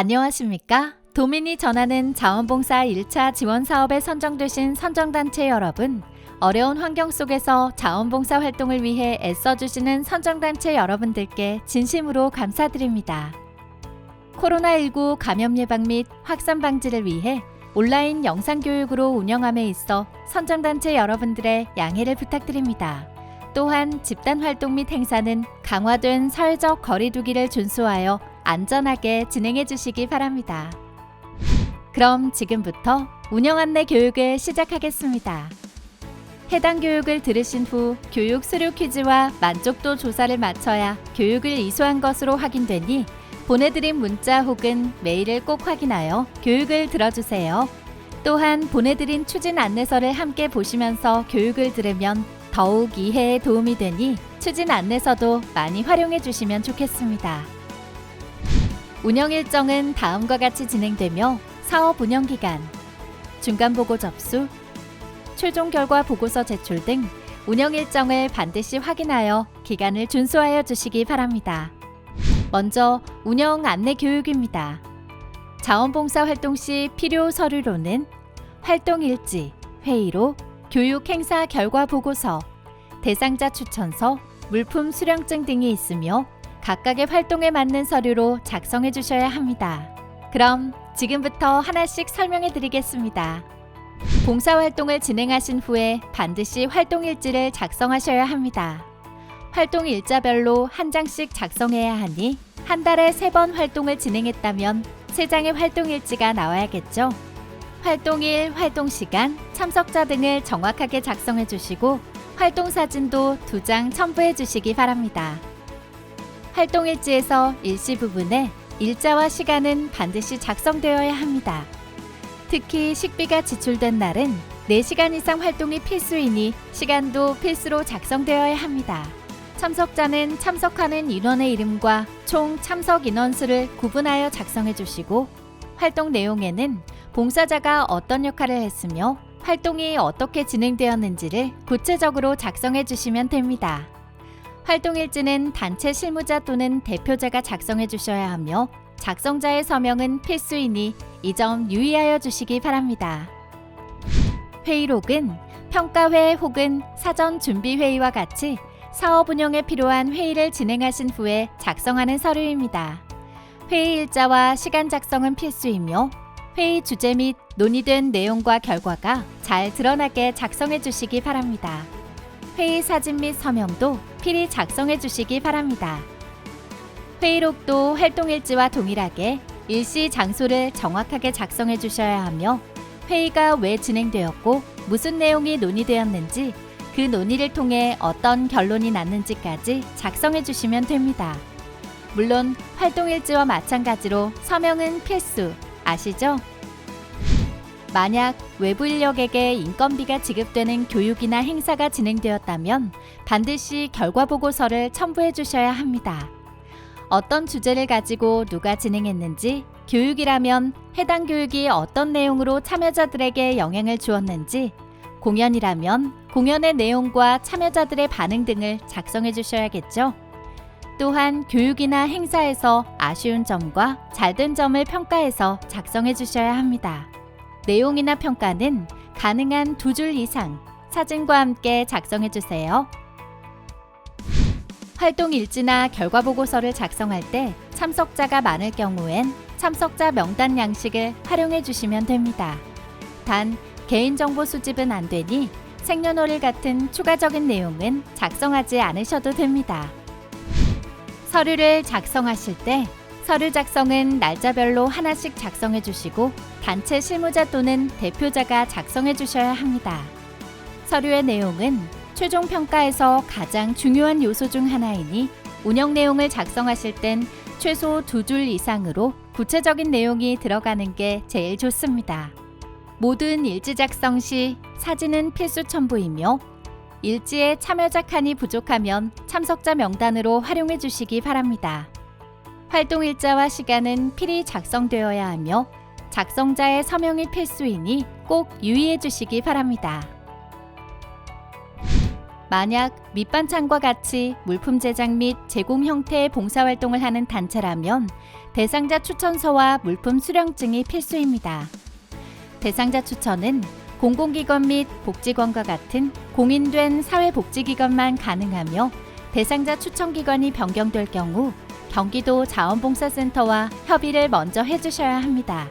안녕하십니까? 도민이 전하는 자원봉사 1차 지원 사업에 선정되신 선정단체 여러분, 어려운 환경 속에서 자원봉사 활동을 위해 애써주시는 선정단체 여러분들께 진심으로 감사드립니다. 코로나19 감염 예방 및 확산 방지를 위해 온라인 영상 교육으로 운영함에 있어 선정단체 여러분들의 양해를 부탁드립니다. 또한 집단 활동 및 행사는 강화된 사회적 거리두기를 준수하여 안전하게 진행해 주시기 바랍니다. 그럼 지금부터 운영 안내 교육을 시작하겠습니다. 해당 교육을 들으신 후 교육 수료 퀴즈와 만족도 조사를 마쳐야 교육을 이수한 것으로 확인되니 보내드린 문자 혹은 메일을 꼭 확인하여 교육을 들어주세요. 또한 보내드린 추진 안내서를 함께 보시면서 교육을 들으면 더욱 이해에 도움이 되니 추진 안내서도 많이 활용해 주시면 좋겠습니다. 운영 일정은 다음과 같이 진행되며 사업 운영 기간, 중간 보고 접수, 최종 결과 보고서 제출 등 운영 일정을 반드시 확인하여 기간을 준수하여 주시기 바랍니다. 먼저 운영 안내 교육입니다. 자원봉사 활동 시 필요 서류로는 활동 일지, 회의로, 교육 행사 결과 보고서, 대상자 추천서, 물품 수령증 등이 있으며 각각의 활동에 맞는 서류로 작성해 주셔야 합니다. 그럼 지금부터 하나씩 설명해 드리겠습니다. 봉사활동을 진행하신 후에 반드시 활동 일지를 작성하셔야 합니다. 활동 일자별로 한 장씩 작성해야 하니 한 달에 세 번 활동을 진행했다면 세 장의 활동 일지가 나와야겠죠. 활동일, 활동 시간, 참석자 등을 정확하게 작성해 주시고 활동 사진도 두 장 첨부해 주시기 바랍니다. 활동 일지에서 일시 부분에 일자와 시간은 반드시 작성되어야 합니다. 특히 식비가 지출된 날은 4시간 이상 활동이 필수이니 시간도 필수로 작성되어야 합니다. 참석자는 참석하는 인원의 이름과 총 참석 인원수를 구분하여 작성해 주시고 활동 내용에는 봉사자가 어떤 역할을 했으며 활동이 어떻게 진행되었는지를 구체적으로 작성해 주시면 됩니다. 활동 일지는 단체 실무자 또는 대표자가 작성해 주셔야 하며 작성자의 서명은 필수이니 이 점 유의하여 주시기 바랍니다. 회의록은 평가회 혹은 사전 준비 회의와 같이 사업 운영에 필요한 회의를 진행하신 후에 작성하는 서류입니다. 회의 일자와 시간 작성은 필수이며 회의 주제 및 논의된 내용과 결과가 잘 드러나게 작성해 주시기 바랍니다. 회의 사진 및 서명도 필히 작성해 주시기 바랍니다. 회의록도 활동일지와 동일하게 일시 장소를 정확하게 작성해 주셔야 하며 회의가 왜 진행되었고 무슨 내용이 논의되었는지 그 논의를 통해 어떤 결론이 났는지까지 작성해 주시면 됩니다. 물론 활동일지와 마찬가지로 서명은 필수 아시죠? 만약 외부 인력에게 인건비가 지급되는 교육이나 행사가 진행되었다면 반드시 결과 보고서를 첨부해 주셔야 합니다. 어떤 주제를 가지고 누가 진행했는지, 교육이라면 해당 교육이 어떤 내용으로 참여자들에게 영향을 주었는지, 공연이라면 공연의 내용과 참여자들의 반응 등을 작성해 주셔야겠죠. 또한 교육이나 행사에서 아쉬운 점과 잘된 점을 평가해서 작성해 주셔야 합니다. 내용이나 평가는 가능한 두 줄 이상 사진과 함께 작성해 주세요. 활동 일지나 결과 보고서를 작성할 때 참석자가 많을 경우엔 참석자 명단 양식을 활용해 주시면 됩니다. 단 개인정보 수집은 안 되니 생년월일 같은 추가적인 내용은 작성하지 않으셔도 됩니다. 서류를 작성하실 때 서류 작성은 날짜별로 하나씩 작성해 주시고 단체 실무자 또는 대표자가 작성해 주셔야 합니다. 서류의 내용은 최종 평가에서 가장 중요한 요소 중 하나이니 운영 내용을 작성하실 땐 최소 두 줄 이상으로 구체적인 내용이 들어가는 게 제일 좋습니다. 모든 일지 작성 시 사진은 필수 첨부이며 일지에 참여자 칸이 부족하면 참석자 명단으로 활용해 주시기 바랍니다. 활동 일자와 시간은 필히 작성되어야 하며 작성자의 서명이 필수이니 꼭 유의해 주시기 바랍니다. 만약 밑반찬과 같이 물품 제작 및 제공 형태의 봉사활동을 하는 단체라면 대상자 추천서와 물품 수령증이 필수입니다. 대상자 추천은 공공기관 및 복지관과 같은 공인된 사회복지기관만 가능하며 대상자 추천기관이 변경될 경우 경기도 자원봉사센터와 협의를 먼저 해주셔야 합니다.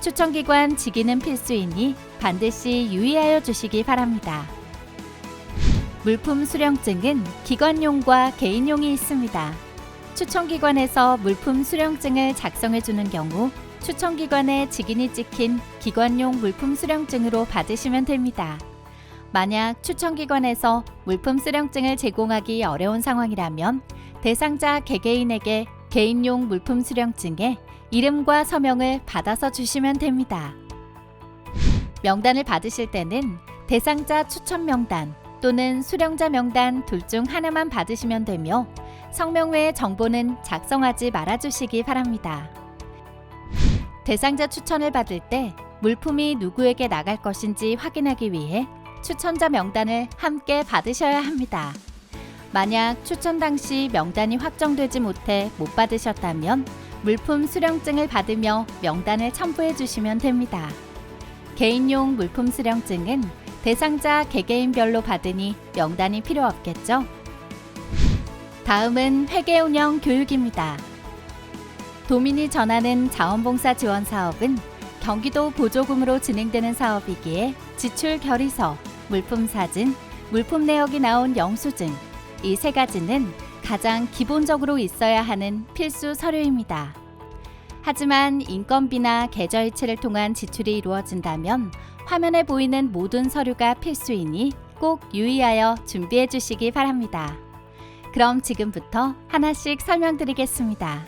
추천기관 직위는 필수이니 반드시 유의하여 주시기 바랍니다. 물품 수령증은 기관용과 개인용이 있습니다. 추천기관에서 물품 수령증을 작성해 주는 경우 추천기관에 직인이 찍힌 기관용 물품 수령증으로 받으시면 됩니다. 만약 추천기관에서 물품 수령증을 제공하기 어려운 상황이라면 대상자 개개인에게 개인용 물품 수령증에 이름과 서명을 받아서 주시면 됩니다. 명단을 받으실 때는 대상자 추천 명단 또는 수령자 명단 둘 중 하나만 받으시면 되며 성명 외의 정보는 작성하지 말아 주시기 바랍니다. 대상자 추천을 받을 때 물품이 누구에게 나갈 것인지 확인하기 위해 추천자 명단을 함께 받으셔야 합니다. 만약 추천 당시 명단이 확정되지 못해 못 받으셨다면 물품 수령증을 받으며 명단을 첨부해 주시면 됩니다. 개인용 물품 수령증은 대상자 개개인별로 받으니 명단이 필요 없겠죠? 다음은 회계 운영 교육입니다. 도민이 전하는 자원봉사 지원 사업은 경기도 보조금으로 진행되는 사업이기에 지출 결의서, 물품 사진, 물품 내역이 나온 영수증 이 세 가지는 가장 기본적으로 있어야 하는 필수 서류입니다. 하지만 인건비나 계좌이체를 통한 지출이 이루어진다면 화면에 보이는 모든 서류가 필수이니 꼭 유의하여 준비해 주시기 바랍니다. 그럼 지금부터 하나씩 설명드리겠습니다.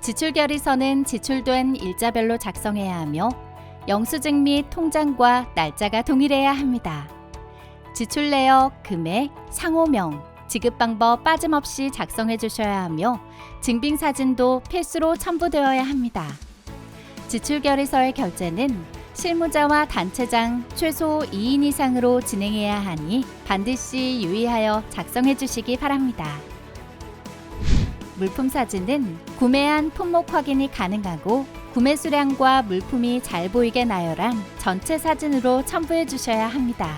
지출 결의서는 지출된 일자별로 작성해야 하며 영수증 및 통장과 날짜가 동일해야 합니다. 지출 내역, 금액, 상호명, 지급 방법 빠짐없이 작성해 주셔야 하며 증빙 사진도 필수로 첨부되어야 합니다. 지출 결의서의 결제는 실무자와 단체장 최소 2인 이상으로 진행해야 하니 반드시 유의하여 작성해 주시기 바랍니다. 물품 사진은 구매한 품목 확인이 가능하고 구매 수량과 물품이 잘 보이게 나열한 전체 사진으로 첨부해 주셔야 합니다.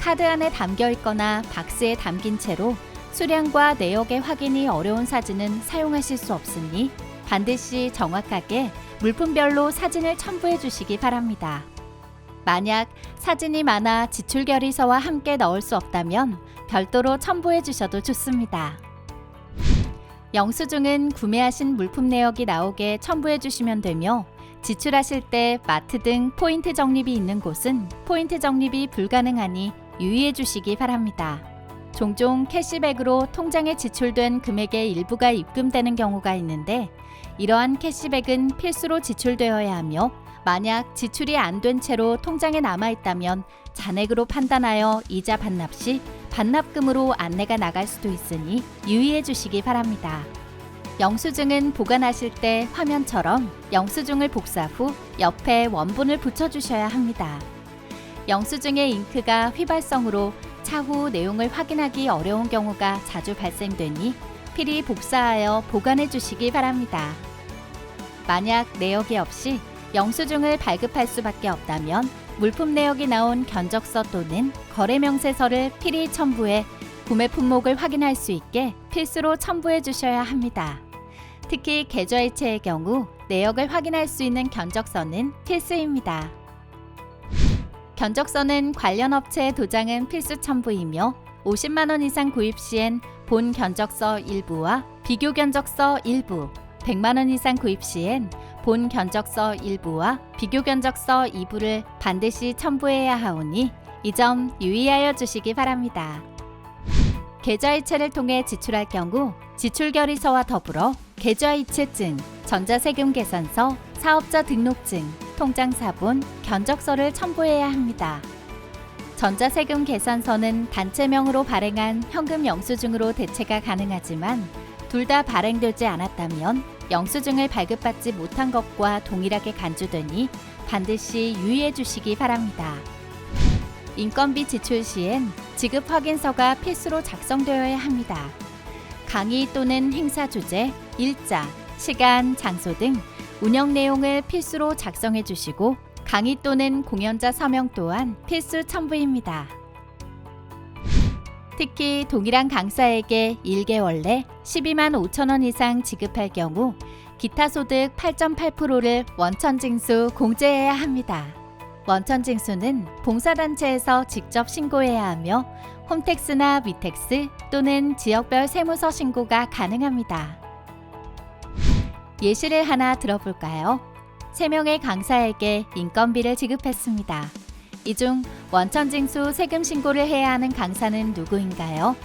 카드 안에 담겨 있거나 박스에 담긴 채로 수량과 내역의 확인이 어려운 사진은 사용하실 수 없으니 반드시 정확하게 물품별로 사진을 첨부해 주시기 바랍니다. 만약 사진이 많아 지출 결의서와 함께 넣을 수 없다면 별도로 첨부해 주셔도 좋습니다. 영수증은 구매하신 물품 내역이 나오게 첨부해 주시면 되며 지출하실 때 마트 등 포인트 적립이 있는 곳은 포인트 적립이 불가능하니 유의해 주시기 바랍니다. 종종 캐시백으로 통장에 지출된 금액의 일부가 입금되는 경우가 있는데 이러한 캐시백은 필수로 지출되어야 하며 만약 지출이 안 된 채로 통장에 남아 있다면 잔액으로 판단하여 이자 반납 시 반납금으로 안내가 나갈 수도 있으니 유의해 주시기 바랍니다. 영수증은 보관하실 때 화면처럼 영수증을 복사 후 옆에 원본을 붙여 주셔야 합니다. 영수증의 잉크가 휘발성으로 차후 내용을 확인하기 어려운 경우가 자주 발생되니 필히 복사하여 보관해 주시기 바랍니다. 만약 내역이 없이 영수증을 발급할 수밖에 없다면 물품 내역이 나온 견적서 또는 거래 명세서를 필히 첨부해 구매 품목을 확인할 수 있게 필수로 첨부해 주셔야 합니다. 특히 계좌이체의 경우 내역을 확인할 수 있는 견적서는 필수입니다. 견적서는 관련 업체의 도장은 필수 첨부이며 50만 원 이상 구입 시엔 본 견적서 일부와 비교 견적서 일부, 100만 원 이상 구입 시엔 본 견적서 일부와 비교 견적서 2부를 반드시 첨부해야 하오니 이 점 유의하여 주시기 바랍니다. 계좌이체를 통해 지출할 경우 지출결의서와 더불어 계좌이체증, 전자세금 계산서, 사업자 등록증, 통장 사본, 견적서를 첨부해야 합니다. 전자세금 계산서는 단체명으로 발행한 현금 영수증으로 대체가 가능하지만 둘 다 발행되지 않았다면 영수증을 발급받지 못한 것과 동일하게 간주되니 반드시 유의해 주시기 바랍니다. 인건비 지출 시엔 지급 확인서가 필수로 작성되어야 합니다. 강의 또는 행사 주제, 일자, 시간, 장소 등 운영 내용을 필수로 작성해 주시고 강의 또는 공연자 서명 또한 필수 첨부입니다. 특히 동일한 강사에게 1개월 내 12만 5천 원 이상 지급할 경우 기타 소득 8.8%를 원천 징수 공제해야 합니다. 원천 징수는 봉사단체에서 직접 신고해야 하며 홈택스나 위택스 또는 지역별 세무서 신고가 가능합니다. 예시를 하나 들어볼까요? 3명의 강사에게 인건비를 지급했습니다. 이 중 원천 징수 세금 신고를 해야 하는 강사는 누구인가요?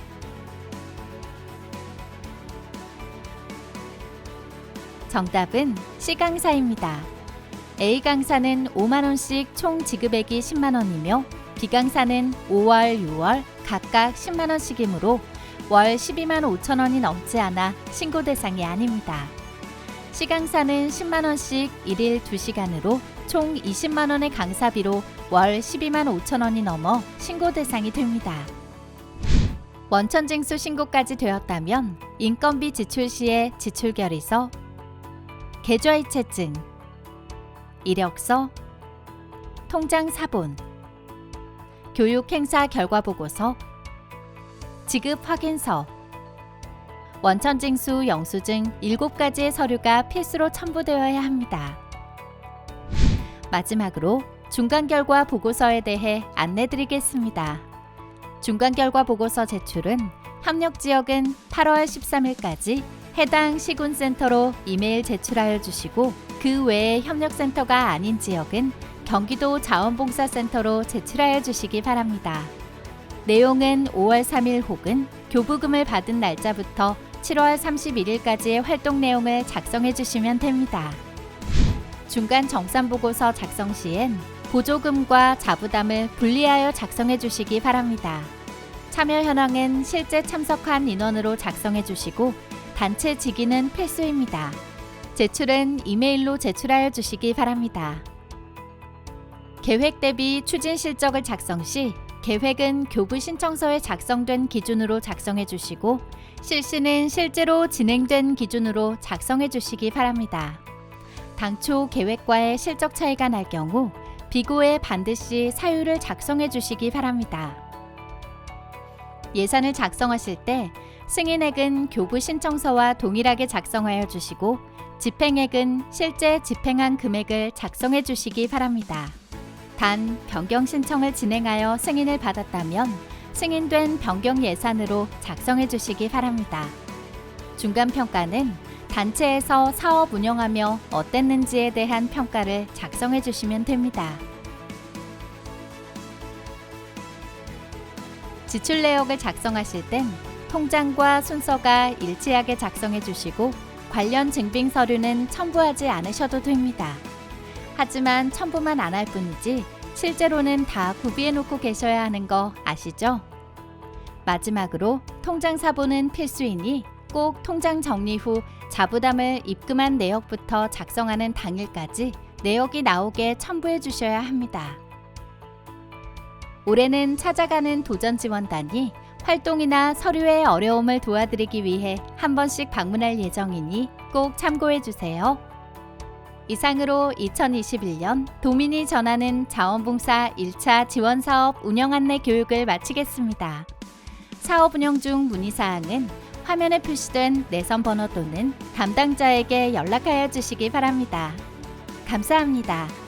정답은 C 강사입니다. A 강사는 5만 원씩 총 지급액이 10만 원이며 B 강사는 5월, 6월 각각 10만 원씩이므로 월 12만 5천 원이 넘지 않아 신고 대상이 아닙니다. C 강사는 10만 원씩 1일 2시간으로 총 20만 원의 강사비로 월 12만 5천 원이 넘어 신고 대상이 됩니다. 원천 징수 신고까지 되었다면 인건비 지출 시에 지출 결의서, 계좌이체증, 이력서, 통장 사본, 교육 행사 결과 보고서, 지급 확인서, 원천 징수 영수증 7가지의 서류가 필수로 첨부되어야 합니다. 마지막으로 중간 결과 보고서에 대해 안내 드리겠습니다. 중간 결과 보고서 제출은 협력 지역은 8월 13일까지 해당 시군센터로 이메일 제출하여 주시고 그 외에 협력센터가 아닌 지역은 경기도 자원봉사센터로 제출하여 주시기 바랍니다. 내용은 5월 3일 혹은 교부금을 받은 날짜부터 7월 31일까지의 활동 내용을 작성해 주시면 됩니다. 중간 정산 보고서 작성 시엔 보조금과 자부담을 분리하여 작성해 주시기 바랍니다. 참여 현황은 실제 참석한 인원으로 작성해 주시고 단체 직위는 필수입니다. 제출은 이메일로 제출하여 주시기 바랍니다. 계획 대비 추진 실적을 작성 시 계획은 교부 신청서에 작성된 기준으로 작성해 주시고 실시는 실제로 진행된 기준으로 작성해 주시기 바랍니다. 당초 계획과의 실적 차이가 날 경우 비고에 반드시 사유를 작성해 주시기 바랍니다. 예산을 작성하실 때 승인액은 교부 신청서와 동일하게 작성하여 주시고 집행액은 실제 집행한 금액을 작성해 주시기 바랍니다. 단 변경 신청을 진행하여 승인을 받았다면 승인된 변경 예산으로 작성해 주시기 바랍니다. 중간 평가는 단체에서 사업 운영하며 어땠는지에 대한 평가를 작성해 주시면 됩니다. 지출 내역을 작성하실 땐 통장과 순서가 일치하게 작성해 주시고 관련 증빙 서류는 첨부하지 않으셔도 됩니다. 하지만 첨부만 안 할 뿐이지 실제로는 다 구비해 놓고 계셔야 하는 거 아시죠? 마지막으로 통장 사본은 필수이니 꼭 통장 정리 후 자부담을 입금한 내역부터 작성하는 당일까지 내역이 나오게 첨부해 주셔야 합니다. 올해는 찾아가는 도전 지원단이 활동이나 서류의 어려움을 도와드리기 위해 한 번씩 방문할 예정이니 꼭 참고해 주세요. 이상으로 2021년 도민이 전하는 자원봉사 1차 지원 사업 운영 안내 교육을 마치겠습니다. 사업 운영 중 문의사항은 화면에 표시된 내선 번호 또는 담당자에게 연락하여 주시기 바랍니다. 감사합니다.